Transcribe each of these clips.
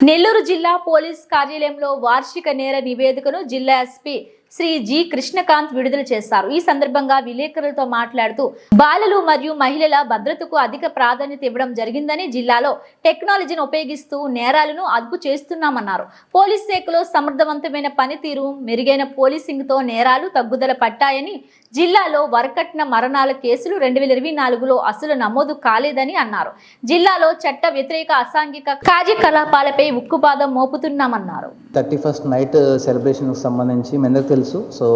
నెల్లూరు జిల్లా పోలీస్ కార్యాలయంలో వార్షిక నేర నివేదికను జిల్లా ఎస్పీ శ్రీ జి కృష్ణకాంత్ విడుదల చేశారు ఈ సందర్భంగా విలేకరులతో మాట్లాడుతూ బాలలు మరియు మహిళల భద్రతకు అధిక ప్రాధాన్యత ఇవ్వడం జరిగిందని జిల్లాలో టెక్నాలజీని ఉపయోగిస్తూ నేరాలను అదుపు చేస్తున్నామన్నారు. పోలీస్ శాఖలో సమర్థవంతమైన పనితీరు మెరుగైన పోలీసింగ్తో నేరాలు తగ్గుదల పట్టాయని జిల్లాలో వరకట్న మరణాల కేసులు రెండు వేల ఇరవై నాలుగులో అసలు నమోదు కాలేదని అన్నారు. జిల్లాలో చట్ట వ్యతిరేక అసాంఘిక కార్యకలాపాలపై ఉక్కుపాదం మోపుతున్నామన్నారు. థర్టీ ఫస్ట్ నైట్ సెలబ్రేషన్కి సంబంధించి మీ అందరికి తెలుసు. So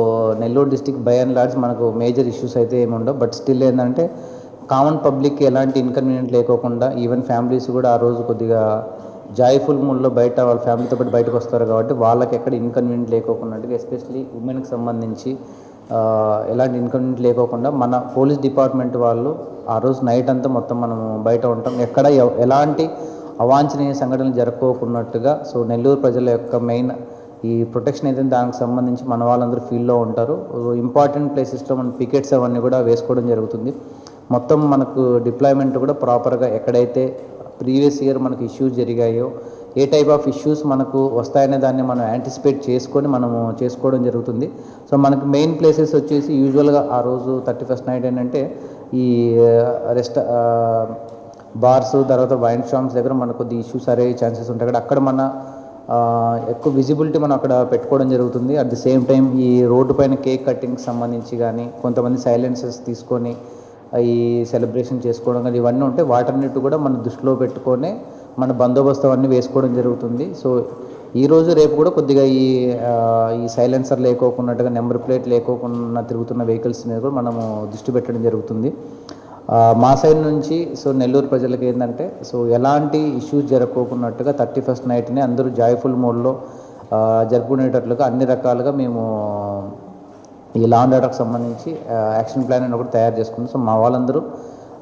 Nellore district by and large మనకు మేజర్ ఇష్యూస్ అయితే ఏమి ఉండవు. బట్ స్టిల్ ఏంటంటే కామన్ పబ్లిక్కి ఎలాంటి ఇన్కన్వీనియంట్ లేకోకుండా ఈవెన్ ఫ్యామిలీస్ కూడా ఆ రోజు కొద్దిగా జాయ్ఫుల్ మూడ్లో బయట వాళ్ళ ఫ్యామిలీతో పాటు బయటకు వస్తారు కాబట్టి వాళ్ళకి ఎక్కడ ఇన్కన్వీనియంట్ లేకోకుండా ఎస్పెషలీ ఉమెన్కి సంబంధించి ఎలాంటి ఇన్కన్వీనియంట్ లేకోకుండా మన పోలీస్ డిపార్ట్మెంట్ వాళ్ళు ఆ రోజు నైట్ అంతా మొత్తం మనం బయట ఉంటాం. ఎక్కడ ఎలాంటి అవాంఛనీయ సంఘటనలు జరగకోకున్నట్టుగా సో నెల్లూరు ప్రజల యొక్క మెయిన్ ఈ ప్రొటెక్షన్ అయితే దానికి సంబంధించి మన వాళ్ళందరూ ఫీల్డ్లో ఉంటారు. ఇంపార్టెంట్ ప్లేసెస్లో మన పికెట్స్ అవన్నీ కూడా వేసుకోవడం జరుగుతుంది. మొత్తం మనకు డిప్లాయ్మెంట్ కూడా ప్రాపర్గా ఎక్కడైతే ప్రీవియస్ ఇయర్ మనకు ఇష్యూస్ జరిగాయో ఏ టైప్ ఆఫ్ ఇష్యూస్ మనకు వస్తాయనే దాన్ని మనం యాంటిసిపేట్ చేసుకొని మనము చేసుకోవడం జరుగుతుంది. సో మనకు మెయిన్ ప్లేసెస్ వచ్చేసి యూజువల్గా ఆ రోజు థర్టీ ఫస్ట్ నైట్ ఏంటంటే ఈ రెస్ట్ బార్స్ తర్వాత వైన్ షాప్స్ దగ్గర మనకు కొద్ది ఇష్యూస్ అయ్యే ఛాన్సెస్ ఉంటాయి. కదా అక్కడ మన ఎక్కువ విజిబిలిటీ మనం అక్కడ పెట్టుకోవడం జరుగుతుంది. అట్ ది సేమ్ టైం ఈ రోడ్డు పైన కేక్ కటింగ్ సంబంధించి కానీ కొంతమంది సైలెన్సెస్ తీసుకొని ఈ సెలబ్రేషన్ చేసుకోవడం కానీ ఇవన్నీ ఉంటే వాటన్నిటి కూడా మన దృష్టిలో పెట్టుకొని మన బందోబస్తు అవన్నీ వేసుకోవడం జరుగుతుంది. సో ఈ రోజు రేపు కూడా కొద్దిగా ఈ ఈ సైలెన్సర్ లేకోకున్నట్టుగా నెంబర్ ప్లేట్ లేకోకుండా తిరుగుతున్న వెహికల్స్ మీద కూడా మనము దృష్టి పెట్టడం జరుగుతుంది. మా సైడ్ నుంచి సో నెల్లూరు ప్రజలకు ఏంటంటే సో ఎలాంటి ఇష్యూస్ జరగకోకున్నట్టుగా థర్టీ ఫస్ట్ నైట్ని అందరూ జాయ్ఫుల్ మోడ్లో జరుపుకునేటట్లుగా అన్ని రకాలుగా మేము ఈ లా అండ్ ఆర్డర్కి సంబంధించి యాక్షన్ ప్లాన్ అని ఒకటి తయారు చేసుకున్నాం. సో మా వాళ్ళందరూ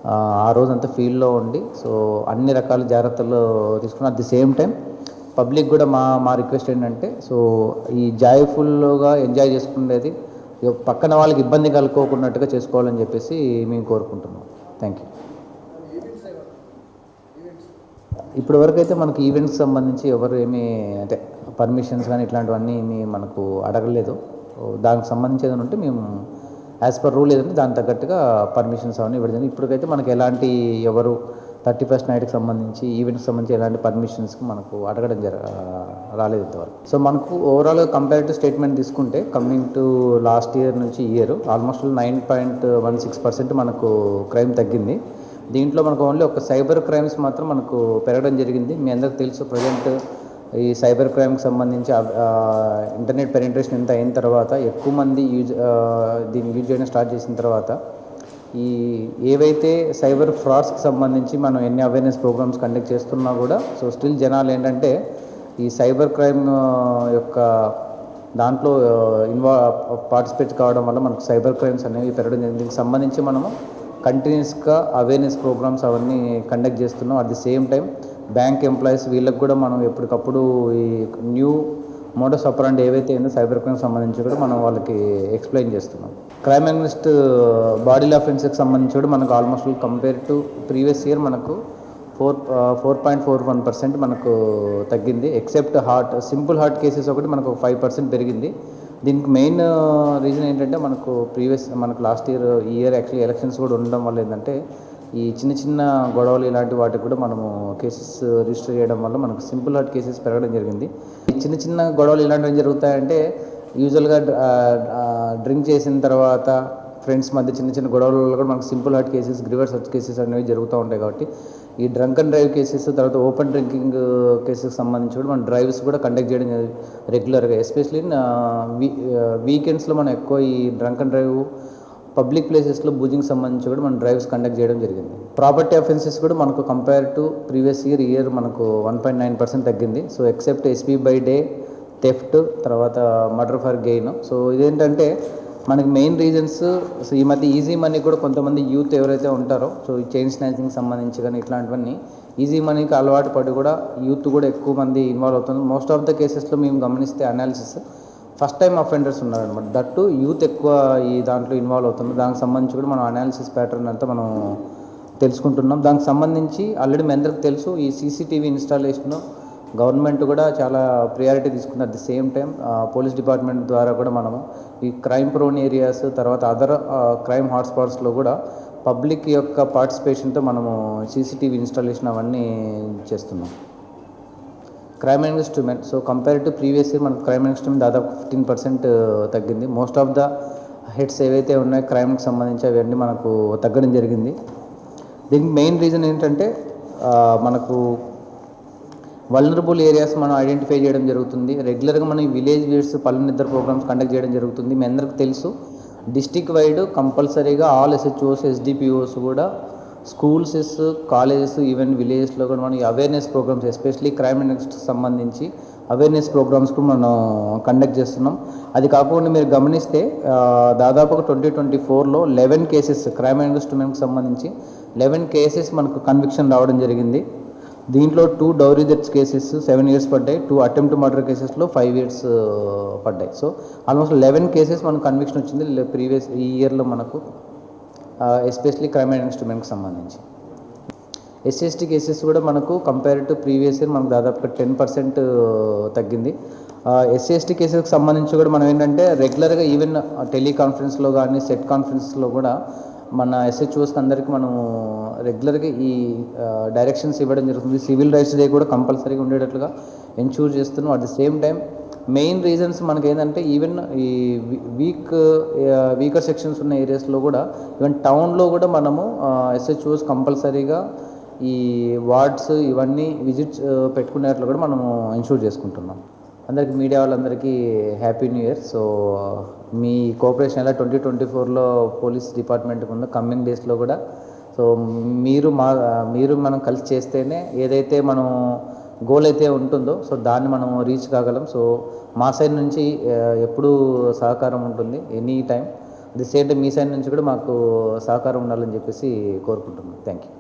ఆ, రోజంతా ఫీల్డ్లో ఉండి సో అన్ని రకాల జాగ్రత్తలు తీసుకున్నాం at the same time public కూడా మా మా రిక్వెస్ట్ ఏంటంటే సో ఈ జాయ్ఫుల్గా ఎంజాయ్ చేసుకునేది పక్కన వాళ్ళకి ఇబ్బంది కలుపుకోకున్నట్టుగా చేసుకోవాలని చెప్పేసి మేము కోరుకుంటున్నాం. థ్యాంక్ యూ ఇప్పటి వరకు అయితే మనకు ఈవెంట్స్ సంబంధించి ఎవరు ఏమీ అంటే పర్మిషన్స్ కానీ ఇట్లాంటివన్నీ ఏమీ మనకు అడగలేదు దానికి సంబంధించి ఏదైనా ఉంటే మేము యాజ్ పర్ రూల్ ఏదంటే దానికి తగ్గట్టుగా పర్మిషన్స్ అవన్నీ ఇవ్వడం జరిగింది. ఇప్పటికైతే మనకు ఎలాంటి ఎవరు థర్టీ ఫస్ట్ నైట్కి సంబంధించి ఈవెంట్కి సంబంధించి ఎలాంటి పర్మిషన్స్కి మనకు అడగడం జర రాలేదు ఇంతవరకు. సో మనకు ఓవరాల్గా టు స్టేట్మెంట్ తీసుకుంటే కమింగ్ టు లాస్ట్ ఇయర్ నుంచి year almost nine point one six percent మనకు క్రైమ్ తగ్గింది. దీంట్లో మనకు ఓన్లీ ఒక సైబర్ క్రైమ్స్ మాత్రం మనకు పెరగడం జరిగింది. మీ అందరికి తెలుసు ప్రజెంట్ ఈ సైబర్ క్రైమ్కి సంబంధించి ఇంటర్నెట్ పెనిట్రేషన్ ఎంత అయిన తర్వాత ఎక్కువ మంది యూజ్ దీన్ని యూజ్ చేయడం స్టార్ట్ చేసిన తర్వాత ఈ ఏవైతే సైబర్ ఫ్రాడ్స్కి సంబంధించి మనం ఎన్ని అవేర్నెస్ ప్రోగ్రామ్స్ కండక్ట్ చేస్తున్నా కూడా సో స్టిల్ జనాలు ఏంటంటే ఈ సైబర్ క్రైమ్ యొక్క దాంట్లో ఇన్వా పార్టిసిపేట్ కావడం వల్ల మనకు సైబర్ క్రైమ్స్ అనేవి పెరగడం జరిగింది. దీనికి సంబంధించి మనము కంటిన్యూస్గా అవేర్నెస్ ప్రోగ్రామ్స్ అవన్నీ కండక్ట్ చేస్తున్నాం. At the same time bank employees వీళ్ళకి కూడా మనం ఎప్పటికప్పుడు ఈ న్యూ మోడస్ ఆపరాండ్ ఏవైతే ఉందో సైబర్ క్రైమ్ సంబంధించి కూడా మనం వాళ్ళకి ఎక్స్ప్లెయిన్ చేస్తున్నాం. క్రైమ్ అగ్నిస్ట్ బాడీ అఫెన్స్కి సంబంధించి కూడా మనకు almost compare to previous year మనకు four four point four one percent మనకు తగ్గింది. Except hurt simple hurt cases ఒకటి మనకు ఫైవ్ పర్సెంట్ పెరిగింది. దీనికి మెయిన్ రీజన్ uh, ఏంటంటే మనకు ప్రీవియస్ మనకు లాస్ట్ ఇయర్ ఈ ఇయర్ యాక్చువల్లీ ఎలక్షన్స్ కూడా ఉండడం వల్ల ఏంటంటే ఈ చిన్న చిన్న గొడవలు ఇలాంటి వాటికి కూడా మనము కేసెస్ రిజిస్టర్ చేయడం వల్ల మనకు సింపుల్ హార్ట్ కేసెస్ పెరగడం జరిగింది. ఈ చిన్న చిన్న గొడవలు ఇలాంటివి జరుగుతాయంటే యూజువల్గా డ్రింక్ చేసిన తర్వాత ఫ్రెండ్స్ మధ్య చిన్న చిన్న గొడవలలో కూడా మనకు simple hurt cases grievous hurt cases అనేవి జరుగుతూ ఉంటాయి కాబట్టి ఈ డ్రంక్ అండ్ డ్రైవ్ కేసెస్ తర్వాత ఓపెన్ డ్రింకింగ్ కేసెస్ సంబంధించి కూడా మనం డ్రైవ్స్ కూడా కండక్ట్ చేయడం రెగ్యులర్గా ఎస్పెషలీ వీకెండ్స్లో మనం ఎక్కువ ఈ డ్రంక్ అండ్ డ్రైవ్ పబ్లిక్ ప్లేసెస్లో బూజింగ్ సంబంధించి కూడా మనం డ్రైవ్స్ కండక్ట్ చేయడం జరిగింది. ప్రాపర్టీ అఫెన్సెస్ కూడా మనకు compare to previous year year మనకు వన్ పాయింట్ నైన్ పర్సెంట్ తగ్గింది. So except SP by day theft తర్వాత మర్డర్ ఫర్ గెయిన్ సో ఇదేంటంటే మనకి మెయిన్ రీజన్స్ సో ఈ మధ్య ఈజీ మనీ కూడా కొంతమంది యూత్ ఎవరైతే ఉంటారో సో ఈ చైన్ స్నాచింగ్ సంబంధించి కానీ ఇట్లాంటివన్నీ ఈజీ మనీకి అలవాటు పడి కూడా యూత్ కూడా ఎక్కువ మంది ఇన్వాల్వ్ అవుతుంది మోస్ట్ ఆఫ్ ద కేసెస్లో మేము గమనిస్తే అనాలిసిస్ ఫస్ట్ టైం అఫెండర్స్ ఉన్నారనమాట దట్టు యూత్ ఎక్కువ ఈ దాంట్లో ఇన్వాల్వ్ అవుతుంది దానికి సంబంధించి కూడా మనం అనాలిసిస్ ప్యాటర్న్ అంతా మనం తెలుసుకుంటున్నాం. దానికి సంబంధించి ఆల్రెడీ మీ అందరికి తెలుసు ఈ సీసీటీవీ ఇన్స్టాలేషన్ గవర్నమెంట్ కూడా చాలా ప్రియారిటీ తీసుకుంది at the same time police department ద్వారా కూడా మనము ఈ క్రైమ్ ప్రోన్ ఏరియాస్ తర్వాత అదర్ క్రైమ్ హాట్స్పాట్స్లో కూడా పబ్లిక్ యొక్క పార్టిసిపేషన్తో మనము సీసీటీవీ ఇన్స్టాలేషన్ అవన్నీ చేస్తున్నాం. Crime investment so compare to previous year మన క్రైమ్ ఇన్వెస్ట్మెంట్ దాదాపు ఫిఫ్టీన్ పర్సెంట్ uh, తగ్గింది. మోస్ట్ ఆఫ్ ద హెడ్స్ ఏవైతే ఉన్నాయో క్రైమ్కి సంబంధించి అవన్నీ మనకు తగ్గడం జరిగింది. దీనికి మెయిన్ రీజన్ ఏంటంటే మనకు వల్నరబుల్ ఏరియాస్ మనం ఐడెంటిఫై చేయడం జరుగుతుంది. రెగ్యులర్గా మనం విలేజ్ వీడ్స్ పల్లె నిద్ర ప్రోగ్రామ్స్ కండక్ట్ చేయడం జరుగుతుంది. మీ అందరికి తెలుసు డిస్టిక్ వైడ్ కంపల్సరీగా ఆల్ ఎస్హెచ్ఓస్ ఎస్డిపిఓస్ కూడా స్కూల్స్ కాలేజెస్ ఈవెన్ విలేజెస్లో కూడా మనం awareness programmes especially crime next సంబంధించి అవేర్నెస్ ప్రోగ్రామ్స్ కూడా మనం కండక్ట్ చేస్తున్నాం. అది కాకుండా మీరు గమనిస్తే దాదాపు దాదాపుగా ట్వంటీ ట్వంటీ ఫోర్లో లెవెన్ కేసెస్ క్రైమ్ ఇన్వెస్ట్మెంట్కి సంబంధించి లెవెన్ కేసెస్ మనకు కన్విక్షన్ రావడం జరిగింది. దీంట్లో two dowry deaths cases seven years పడ్డాయి టూ అటెంప్ట్ మర్డర్ కేసెస్లో ఫైవ్ ఇయర్స్ పడ్డాయి. సో ఆల్మోస్ట్ లెవెన్ కేసెస్ మనకు కన్విక్షన్ వచ్చింది ప్రీవియస్ ఈ ఇయర్లో మనకు. ఎస్పెషలీ క్రైమ్ అండ్ ఇన్స్ట్రుమెంట్కి సంబంధించి. ఎస్సీఎస్టీ కేసెస్ కూడా మనకు కంపేర్ టు ప్రీవియస్ ఇయర్ మనకు దాదాపు టెన్ పర్సెంట్ తగ్గింది. ఎస్సీఎస్టీ కేసెస్కి సంబంధించి కూడా మనం ఏంటంటే రెగ్యులర్గా ఈవెన్ టెలికాన్ఫరెన్స్లో కానీ సెట్ కాన్ఫరెన్స్లో కూడా మన ఎస్హెచ్ఓస్కి అందరికీ మనం రెగ్యులర్గా ఈ డైరెక్షన్స్ ఇవ్వడం జరుగుతుంది. సివిల్ రైట్స్ డే కూడా కంపల్సరీగా ఉండేటట్లుగా ఎన్షూర్ చేస్తున్నాం. At the same time main reasons మనకి ఏంటంటే ఈవెన్ ఈ వీక్ వీకర్ సెక్షన్స్ ఉన్న ఏరియాస్లో కూడా ఈవెన్ టౌన్లో కూడా మనము ఎస్హెచ్ఓస్ కంపల్సరీగా ఈ వార్డ్స్ ఇవన్నీ విజిట్స్ పెట్టుకునేట్లు కూడా మనము ఇన్షూర్ చేసుకుంటున్నాం. అందరికీ మీడియా వాళ్ళందరికీ హ్యాపీ న్యూ ఇయర్ సో మీ కోఆపరేషన్ ఎలా ట్వంటీ ట్వంటీ ఫోర్లో పోలీస్ డిపార్ట్మెంట్ ఉందో కమ్మింగ్ డేస్లో కూడా సో మీరు మా మీరు మనం కలిసి చేస్తేనే ఏదైతే మనం గోల్ అయితే ఉంటుందో సో దాన్ని మనం రీచ్ కాగలం. సో మా సైడ్ నుంచి ఎప్పుడూ సహకారం ఉంటుంది any time the same time me side నుంచి కూడా మాకు సహకారం ఉండాలని చెప్పేసి కోరుకుంటున్నాం. Thank you